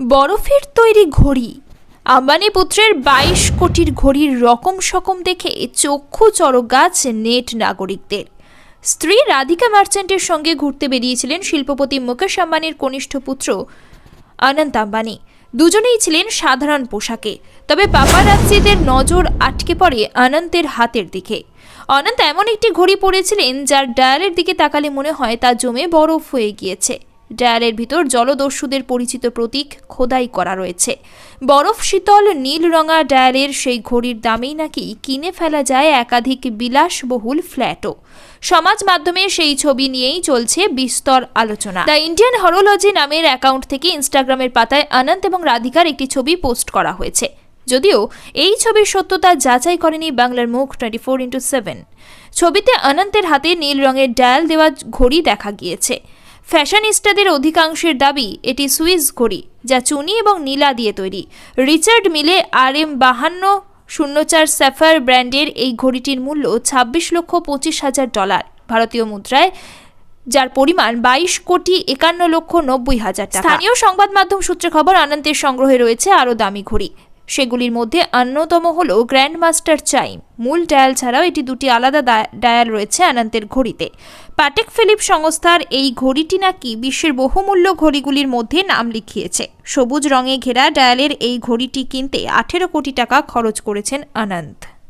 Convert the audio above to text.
বরফের তৈরি ঘড়ি। আম্বানি পুত্রের বাইশ কোটির ঘড়ির রকম সকম দেখে চক্ষু চড়ক গাছ নেট নাগরিকদের। স্ত্রী রাধিকা মার্চেন্টের সঙ্গে ঘুরতে বেরিয়েছিলেন শিল্পপতি মুকেশ আম্বানির কনিষ্ঠ পুত্র অনন্ত আম্বানি। দুজনেই ছিলেন সাধারণ পোশাকে, তবে পাপারাজ্জিদের নজর আটকে পড়ে অনন্তের হাতের দিকে। অনন্ত এমন একটি ঘড়ি পরেছিলেন যার ডায়ালের দিকে তাকালে মনে হয় তা জমে বরফ হয়ে গিয়েছে। ডায়ালের ভিতর জলদস্যুদের পরিচিত প্রতীক খোদাই করা রয়েছে। বরফ শীতল, নীল রঙা ডায়ালের সেই ঘড়ির দামেই নাকি কিনে ফেলা যায় একাধিক বিলাসবহুল ফ্ল্যাটও। সমাজ মাধ্যমে সেই ছবি নিয়েই চলছে বিস্তর আলোচনা। দ্য ইন্ডিয়ান হরোলজি নামের অ্যাকাউন্ট থেকে ইনস্টাগ্রামের পাতায় অনন্ত এবং রাধিকার একটি ছবি পোস্ট করা হয়েছে। যদিও এই ছবির সত্যতা যাচাই করেনি বাংলার মুখ টোয়েন্টি ফোর ইন্টু সেভেন। ছবিতে অনন্তের হাতে নীল রঙের ডায়াল দেওয়া ঘড়ি দেখা গিয়েছে। ফ্যাশনিস্টাদের অধিকাংশের দাবি, এটি সুইস ঘড়ি, যা চুনি এবং নীলা দিয়ে তৈরি। রিচার্ড মিলে আর এম বাহান্ন শূন্য চার স্যাফার ব্র্যান্ডের এই ঘড়িটির মূল্য ছাব্বিশ লক্ষ পঁচিশ হাজার ডলার। ভারতীয় মুদ্রায়, যার পরিমাণ বাইশ কোটি একান্ন লক্ষ নব্বই হাজার স্থানীয় সংবাদ মাধ্যম সূত্রে খবর, আনন্দের সংগ্রহে রয়েছে আরও দামি ঘড়ি। সেগুলির মধ্যে অন্যতম হল গ্র্যান্ড মাস্টার চাইম। মূল ডায়াল ছাড়াও এটি দুটি আলাদা ডায়াল রয়েছে আনন্দের ঘড়িতে। পাটেক ফিলিপ সংস্থার এই ঘড়িটি নাকি বিশ্বের বহুমূল্য ঘড়িগুলির মধ্যে নাম লিখিয়েছে। সবুজ রঙে ঘেরা ডায়ালের এই ঘড়িটি কিনতে আঠেরো কোটি টাকা খরচ করেছেন আনন্দ